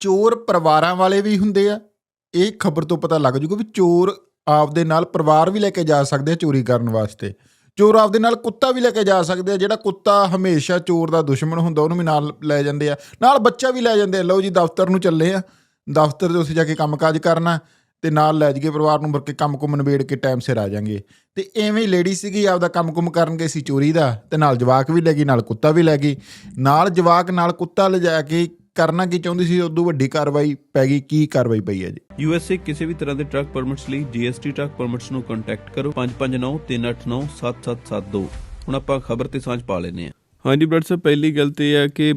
ਚੋਰ ਪਰਿਵਾਰਾਂ ਵਾਲੇ ਵੀ ਹੁੰਦੇ ਆ। ਇਹ ਖਬਰ ਤੋਂ ਪਤਾ ਲੱਗ ਜੂਗਾ ਵੀ ਚੋਰ ਆਪਦੇ ਨਾਲ ਪਰਿਵਾਰ ਵੀ ਲੈ ਕੇ ਜਾ ਸਕਦੇ ਆ ਚੋਰੀ ਕਰਨ ਵਾਸਤੇ। ਚੋਰ ਆਪਦੇ ਨਾਲ ਕੁੱਤਾ ਵੀ ਲੈ ਕੇ ਜਾ ਸਕਦੇ ਆ, ਜਿਹੜਾ ਕੁੱਤਾ ਹਮੇਸ਼ਾ ਚੋਰ ਦਾ ਦੁਸ਼ਮਣ ਹੁੰਦਾ, ਉਹਨੂੰ ਵੀ ਨਾਲ ਲੈ ਜਾਂਦੇ ਆ। ਨਾਲ ਬੱਚਾ ਵੀ ਲੈ ਜਾਂਦੇ ਆ। ਲਓ ਜੀ, ਦਫ਼ਤਰ ਨੂੰ ਚੱਲੇ ਆ। ਦਫ਼ਤਰ ਦੇ ਉੱਥੇ ਜਾ ਕੇ ਕੰਮਕਾਜ ਕਰਨਾ ਤੇ ਨਾਲ ਲੈ ਜਾਈਏ ਪਰਿਵਾਰ ਨੂੰ, ਮੁੜ ਕੰਮ ਕੁਮ ਨਿਬੇੜ ਕੇ ਟਾਈਮ ਸਿਰ ਆ ਜਾਾਂਗੇ। ਤੇ ਐਵੇਂ ਹੀ ਲੇਡੀ ਸੀਗੀ, ਆਪਦਾ ਕੰਮ ਕੁਮ ਕਰਨ ਗਈ ਸੀ ਚੋਰੀ ਦਾ ਤੇ ਨਾਲ ਜਵਾਕ ਵੀ ਲੈ ਗਈ, ਨਾਲ ਕੁੱਤਾ ਵੀ ਲੈ ਗਈ। ਨਾਲ ਜਵਾਕ, ਨਾਲ ਕੁੱਤਾ ਲਿਜਾ ਕੇ ਕਰਨਾ ਕੀ ਚਾਹੁੰਦੀ ਸੀ ਉਦੋਂ ਵੱਡੀ ਕਾਰਵਾਈ ਪੈ ਗਈ ਕੀ ਕਾਰਵਾਈ ਪਈ ਹੈ ਜੀ? ਯੂਐਸਏ ਕਿਸੇ ਵੀ ਤਰ੍ਹਾਂ ਦੇ ਟਰੱਕ ਪਰਮਿਟਸ ਲਈ GST ਟਰੱਕ ਪਰਮਿਟਸ ਨੂੰ ਕੰਟੈਕਟ ਕਰੋ 5593897772 ਹੁਣ ਆਪਾਂ ਖਬਰ ਤੇ ਸਾਂਝ ਪਾ ਲੈਨੇ ਆ ਹਾਂਜੀ ਬ੍ਰਦਰ ਸਾਹਿਬ ਪਹਿਲੀ ਗੱਲ ਤੇ ਇਹ ਹੈ ਕਿ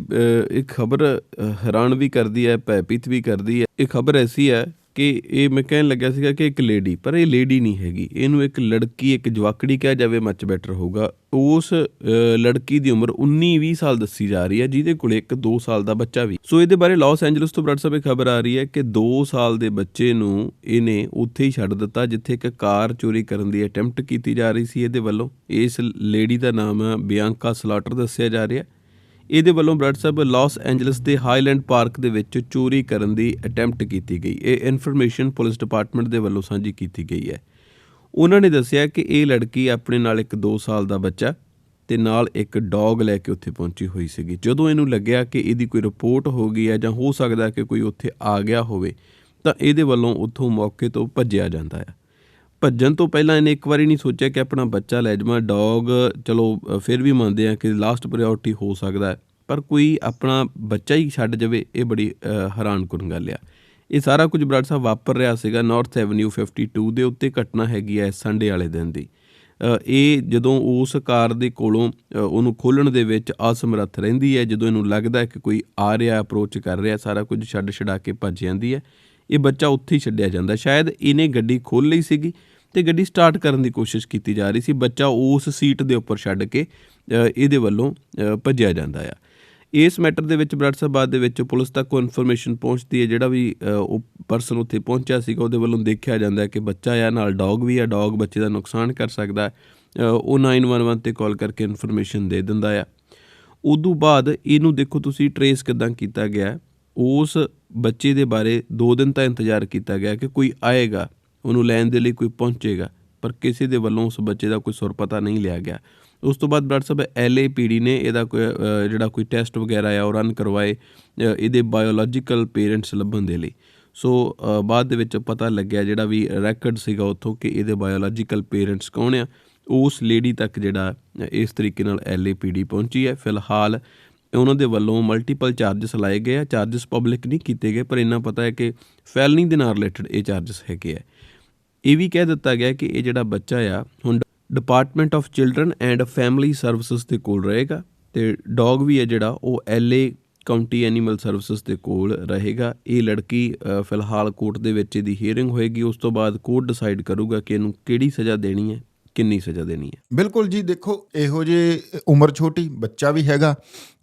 ਇਹ ਖਬਰ ਹੈਰਾਨ ਵੀ ਕਰਦੀ ਹੈ ਭੈਭੀਤ ਵੀ ਕਰਦੀ ਹੈ। ਇਹ ਖਬਰ ਐਸੀ ਹੈ ਕਿ ਇਹ ਮੈਂ ਕਹਿਣ ਲੱਗਿਆ ਸੀਗਾ ਕਿ ਇੱਕ ਲੇਡੀ ਪਰ ਇਹ ਲੇਡੀ ਨਹੀਂ ਹੈਗੀ। ਇਹਨੂੰ ਇੱਕ ਲੜਕੀ, ਇੱਕ ਜਵਾਕੜੀ ਕਿਹਾ ਜਾਵੇ ਮੱਚ ਬੈਟਰ ਹੋਊਗਾ। ਉਸ ਲੜਕੀ ਦੀ ਉਮਰ 19-20 ਸਾਲ ਦੱਸੀ ਜਾ ਰਹੀ ਹੈ, ਜਿਹਦੇ ਕੋਲ ਇੱਕ 2 ਸਾਲ ਦਾ ਬੱਚਾ ਵੀ। ਸੋ ਇਹਦੇ ਬਾਰੇ ਲਾਸ ਐਂਜਲਸ ਤੋਂ ਬ੍ਰਦਰ ਸਾਹਿਬ ਇਹ ਖਬਰ ਆ ਰਹੀ ਹੈ ਕਿ 2 ਸਾਲ ਦੇ ਬੱਚੇ ਨੂੰ ਇਹਨੇ ਉੱਥੇ ਹੀ ਛੱਡ ਦਿੱਤਾ, ਜਿੱਥੇ ਇੱਕ ਕਾਰ ਚੋਰੀ ਕਰਨ ਦੀ ਅਟੈਂਪਟ ਕੀਤੀ ਜਾ ਰਹੀ ਸੀ ਇਹਦੇ ਵੱਲੋਂ। ਇਸ ਲੇਡੀ ਦਾ ਨਾਮ ਬਿਆੰਕਾ ਸਲਾਟਰ ਦੱਸਿਆ ਜਾ ਰਿਹਾ। ਹੈ ਇਹਦੇ ਵੱਲੋਂ ਬ੍ਰਡ ਸਾਹਿਬ ਲਾਸ ਐਂਜਲਸ ਦੇ ਹਾਈਲੈਂਡ ਪਾਰਕ ਦੇ ਵਿੱਚ ਚੋਰੀ ਕਰਨ ਦੀ ਅਟੈਂਪਟ ਕੀਤੀ ਗਈ। ਇਹ ਇਨਫੋਰਮੇਸ਼ਨ ਪੁਲਿਸ ਡਿਪਾਰਟਮੈਂਟ ਦੇ ਵੱਲੋਂ ਸਾਂਝੀ ਕੀਤੀ ਗਈ ਹੈ। ਉਹਨਾਂ ਨੇ ਦੱਸਿਆ ਕਿ ਇਹ ਲੜਕੀ ਆਪਣੇ ਨਾਲ ਇੱਕ 2 ਸਾਲ ਦਾ ਬੱਚਾ ਤੇ ਨਾਲ ਇੱਕ ਡੌਗ ਲੈ ਕੇ ਉੱਥੇ ਪਹੁੰਚੀ ਹੋਈ ਸੀਗੀ। ਜਦੋਂ ਇਹਨੂੰ ਲੱਗਿਆ ਕਿ ਇਹਦੀ ਕੋਈ ਰਿਪੋਰਟ ਹੋ ਗਈ ਹੈ ਜਾਂ ਹੋ ਸਕਦਾ ਕਿ ਕੋਈ ਉੱਥੇ ਆ ਗਿਆ ਹੋਵੇ, ਤਾਂ ਇਹਦੇ ਵੱਲੋਂ ਉੱਥੋਂ ਮੌਕੇ ਤੋਂ ਭੱਜਿਆ ਜਾਂਦਾ ਹੈ। ਭੱਜਣ ਤੋਂ ਪਹਿਲਾਂ ਇਹਨੇ ਇੱਕ ਵਾਰੀ ਨਹੀਂ ਸੋਚਿਆ ਕਿ ਆਪਣਾ ਬੱਚਾ ਲੈ ਜਾਵਾਂ ਡੌਗ ਚਲੋ ਫਿਰ ਵੀ ਮੰਨਦੇ ਆ ਕਿ ਲਾਸਟ ਪ੍ਰਾਇੋਰਟੀ ਹੋ ਸਕਦਾ ਹੈ ਪਰ ਕੋਈ ਆਪਣਾ ਬੱਚਾ ਹੀ ਛੱਡ ਜਾਵੇ ਇਹ ਬੜੀ ਅ, ਹੈਰਾਨਕੁਨ ਗੱਲ ਆ। ਇਹ ਸਾਰਾ ਕੁਝ ਬਰਾੜ ਸਾਹਿਬ ਵਾਪਰ ਰਿਹਾ ਸੀਗਾ ਨਾਰਥ ਐਵਨਿਊ 52 ਦੇ ਉੱਤੇ ਘਟਨਾ ਹੈਗੀ ਹੈ ਸੰਡੇ ਵਾਲੇ ਦਿਨ ਦੀ। ਇਹ ਜਦੋਂ ਉਸ ਕਾਰ ਦੇ ਕੋਲੋਂ ਉਹਨੂੰ ਖੋਲਣ ਦੇ ਵਿੱਚ ਅਸਮਰੱਥ ਰਹਿੰਦੀ ਹੈ ਜਦੋਂ ਇਹਨੂੰ ਲੱਗਦਾ ਕਿ ਕੋਈ ਆ ਰਿਹਾ ਅਪਰੋਚ ਕਰ ਰਿਹਾ ਸਾਰਾ ਕੁਝ ਛੱਡ ਛਡਾ ਕੇ ਭੱਜ ਜਾਂਦੀ ਹੈ ਇਹ ਬੱਚਾ ਉੱਥੇ ਹੀ ਛੱਡਿਆ ਜਾਂਦਾ। ਸ਼ਾਇਦ ਇਹਨੇ ਗੱਡੀ ਖੋਲ ਲਈ ਸੀਗੀ ਤੇ ਗੱਡੀ ਸਟਾਰਟ ਕਰਨ ਦੀ ਕੋਸ਼ਿਸ਼ ਕੀਤੀ ਜਾ ਰਹੀ ਸੀ। ਬੱਚਾ ਉਸ ਸੀਟ ਦੇ ਉੱਪਰ ਛੱਡ ਕੇ ਇਹਦੇ ਵੱਲੋਂ ਭੱਜਿਆ ਜਾਂਦਾ ਆ। ਇਸ ਮੈਟਰ ਦੇ ਵਿੱਚ ਬਰਾੜ ਸਾਹਿਬ ਬਾਅਦ ਦੇ ਵਿੱਚ ਪੁਲਿਸ ਤੱਕ ਕੋਈ ਇਨਫੋਰਮੇਸ਼ਨ ਪਹੁੰਚਦੀ ਹੈ। ਜਿਹੜਾ ਵੀ ਉਹ ਪਰਸਨ ਉੱਥੇ ਪਹੁੰਚਿਆ ਸੀਗਾ ਉਹਦੇ ਵੱਲੋਂ ਦੇਖਿਆ ਜਾਂਦਾ ਕਿ ਬੱਚਾ ਆ ਨਾਲ ਡੌਗ ਵੀ ਆ। ਡੌਗ ਬੱਚੇ ਦਾ ਨੁਕਸਾਨ ਕਰ ਸਕਦਾ ਹੈ। ਅ, ਉਹ 911 ਤੇ ਕਾਲ ਕਰਕੇ ਇਨਫੋਰਮੇਸ਼ਨ ਦੇ ਦਿੰਦਾ ਆ। ਉਦੋਂ ਬਾਅਦ ਇਹਨੂੰ ਦੇਖੋ ਤੁਸੀਂ ਟਰੇਸ ਕਿਦਾਂ ਕੀਤਾ ਗਿਆ। ਉਸ ਬੱਚੇ ਦੇ ਬਾਰੇ 2 ਦਿਨ ਤਾਂ ਇੰਤਜ਼ਾਰ ਕੀਤਾ ਗਿਆ ਕਿ ਕੋਈ ਆਏਗਾ, ਉਹਨੂੰ ਲੈਣ ਦੇ ਲਈ ਕੋਈ ਪਹੁੰਚੇਗਾ, ਪਰ ਕਿਸੇ ਦੇ ਵੱਲੋਂ ਉਸ ਬੱਚੇ ਦਾ ਕੋਈ ਸੁਰ ਪਤਾ ਨਹੀਂ ਲਿਆ ਗਿਆ। ਉਸ ਤੋਂ ਬਾਅਦ ਡਾਕਟਰ ਸਾਹਿਬ ਐਲਏਪੀਡੀ ਨੇ ਇਹਦਾ ਕੋਈ ਜਿਹੜਾ ਕੋਈ ਟੈਸਟ ਵਗੈਰਾ ਆ ਉਹ ਰਨ ਕਰਵਾਏ ਇਹਦੇ ਬਾਇਓਲੋਜੀਕਲ ਪੇਰੈਂਟਸ ਲੱਭਣ ਦੇ ਲਈ। ਸੋ ਬਾਅਦ ਦੇ ਵਿੱਚ ਪਤਾ ਲੱਗਿਆ ਜਿਹੜਾ ਵੀ ਰੈਕੋਰਡ ਸੀਗਾ ਉੱਥੋਂ ਕਿ ਇਹਦੇ ਬਾਇਓਲੋਜੀਕਲ ਪੇਰੈਂਟਸ ਕੌਣ ਆ, ਉਸ ਲੇਡੀ ਤੱਕ ਜਿਹੜਾ ਇਸ ਤਰੀਕੇ ਨਾਲ ਐਲਏਪੀਡੀ ਪਹੁੰਚੀ ਹੈ। ਫਿਲਹਾਲ ਉਹਨਾਂ ਦੇ ਵੱਲੋਂ ਮਲਟੀਪਲ ਚਾਰजेस ਲਾਏ ਗਏ ਆ। ਚਾਰजेस ਪਬਲਿਕ ਨਹੀਂ ਕੀਤੇ ਗਏ, ਪਰ ਇਹਨਾਂ ਪਤਾ ਹੈ ਕਿ ਫੈਲਨੀ ਦੇ ਨਾਲ ਰਿਲੇਟਡ ਇਹ ਚਾਰजेस ਹੈਗੇ ਆ। ਇਹ ਵੀ ਕਹਿ ਦਿੱਤਾ ਗਿਆ ਕਿ ਇਹ ਜਿਹੜਾ ਬੱਚਾ ਆ, ਹੁਣ department of children and family services ਦੇ ਕੋਲ ਰਹੇਗਾ ਤੇ ਡੌਗ ਵੀ ਹੈ ਜਿਹੜਾ, ਉਹ ਐਲਏ ਕਾਉਂਟੀ ਐਨੀਮਲ ਸਰਵਿਸਿਜ਼ ਦੇ ਕੋਲ ਰਹੇਗਾ। ਇਹ ਲੜਕੀ ਫਿਲਹਾਲ ਕੋਰਟ ਦੇ ਵਿੱਚ ਇਹਦੀ ਹੀਅਰਿੰਗ ਹੋਏਗੀ, ਉਸ ਤੋਂ ਬਾਅਦ ਕੋਰਟ ਡਿਸਾਈਡ ਕਰੂਗਾ ਕਿ ਇਹਨੂੰ ਕਿਹੜੀ ਸਜ਼ਾ ਦੇਣੀ ਹੈ। ਕਿੰਨੀ ਸਜ਼ਾ ਦੇਣੀ ਹੈ? ਬਿਲਕੁਲ ਜੀ, ਦੇਖੋ, ਇਹੋ ਜੇ ਉਮਰ ਛੋਟੀ, ਬੱਚਾ ਵੀ ਹੈਗਾ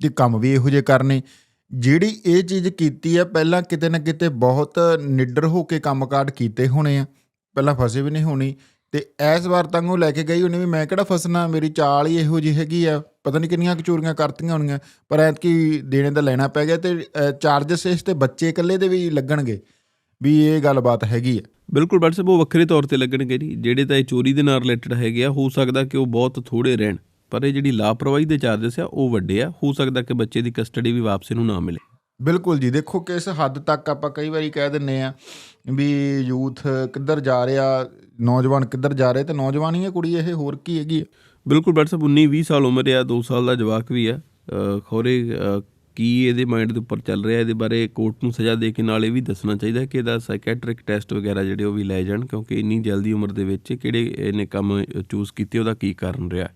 ਤੇ ਕੰਮ ਵੀ ਇਹੋ ਜੇ ਕਰਨੇ। ਜਿਹੜੀ ਇਹ ਚੀਜ਼ ਕੀਤੀ ਆ ਪਹਿਲਾਂ ਕਿਤੇ ਨਾ ਕਿਤੇ ਬਹੁਤ ਨਿਡਰ ਹੋ ਕੇ ਕੰਮਕਾਜ ਕੀਤੇ ਹੋਣੇ ਆ। ਪਹਿਲਾਂ ਫਸੇ ਵੀ ਨਹੀਂ ਹੋਣੀ ਤੇ ਇਸ ਵਾਰ ਤਾਂ ਉਹ ਲੈ ਕੇ ਗਈ, ਉਹਨੇ ਵੀ ਮੈਂ ਕਿਹੜਾ ਫਸਣਾ, ਮੇਰੀ ਚਾਲ ਹੀ ਇਹੋ ਜਿਹੀ ਹੈਗੀ ਆ। ਪਤਾ ਨਹੀਂ ਕਿੰਨੀਆਂ ਕੁ ਕਰਤੀਆਂ ਹੋਣੀਆਂ, ਪਰ ਐਤਕੀ ਦੇਣੇ ਦਾ ਲੈਣਾ ਪੈ ਗਿਆ ਤੇ ਚਾਰजेस ਇਸ ਤੇ ਬੱਚੇ ਇਕੱਲੇ ਦੇ ਵੀ ਲੱਗਣਗੇ। ਵੀ ਇਹ ਗੱਲਬਾਤ ਹੈਗੀ ਆ ਬਿਲਕੁਲ ਬਟ ਸਾਹਿਬ ਉਹ ਵੱਖਰੇ ਤੌਰ ਤੇ ਲੱਗਣਗੇ ਜੀ ਜਿਹੜੇ ਤਾਂ ਇਹ ਚੋਰੀ ਦੇ ਨਾਲ ਰਿਲੇਟਡ ਹੈਗੇ ਆ ਹੋ ਸਕਦਾ ਕਿ ਉਹ ਬਹੁਤ ਥੋੜੇ ਰਹਿਣ। ਪਰ ਇਹ ਜਿਹੜੀ ਲਾਪਰਵਾਹੀ ਦੇ ਚਾਰजेस ਆ ਉਹ ਵੱਡੇ ਆ। ਹੋ ਸਕਦਾ ਕਿ ਬੱਚੇ ਦੀ ਕਸਟਡੀ ਵੀ ਵਾਪਸ ਨੂੰ ਨਾ ਮਿਲੇ। ਬਿਲਕੁਲ ਜੀ ਦੇਖੋ ਕਿਸ ਹੱਦ ਤੱਕ ਆਪਾਂ ਕਈ ਵਾਰੀ ਕਹਿ ਦਿੰਨੇ ਆ ਵੀ ਯੂਥ ਕਿੱਧਰ ਜਾ ਰਿਹਾ ਨੌਜਵਾਨ ਕਿੱਧਰ ਜਾ ਰਹੇ ਤੇ ਨੌਜਵਾਨ ਹੀ ਹੈ ਕੁੜੀ ਇਹ ਹੋਰ ਕੀ ਹੈਗੀ। ਬਿਲਕੁਲ ਬਟ ਸਾਹਿਬ 19 20 ਸਾਲ ਉਮਰ ਆ 2 ਸਾਲ ਦਾ ਜਵਾਕ ਵੀ ਆ। ਖੋਰੇ ਕੀ ਇਹਦੇ ਮਾਈਂਡ ਦੇ ਉੱਪਰ ਚੱਲ ਰਿਹਾ, ਇਹਦੇ ਬਾਰੇ ਕੋਰਟ ਨੂੰ ਸਜ਼ਾ ਦੇ ਕੇ ਨਾਲ ਇਹ ਵੀ ਦੱਸਣਾ ਚਾਹੀਦਾ ਕਿ ਇਹਦਾ ਸਾਈਕੈਟ੍ਰਿਕ ਟੈਸਟ ਵਗੈਰਾ ਜਿਹੜੇ ਉਹ ਵੀ ਲੈ ਜਾਣ ਕਿਉਂਕਿ ਇੰਨੀ ਜਲਦੀ ਉਮਰ ਦੇ ਵਿੱਚ ਕਿਹੜੇ ਇਹਨੇ ਕੰਮ ਚੂਜ਼ ਕੀਤੇ, ਉਹਦਾ ਕੀ ਕਾਰਨ ਰਿਹਾ।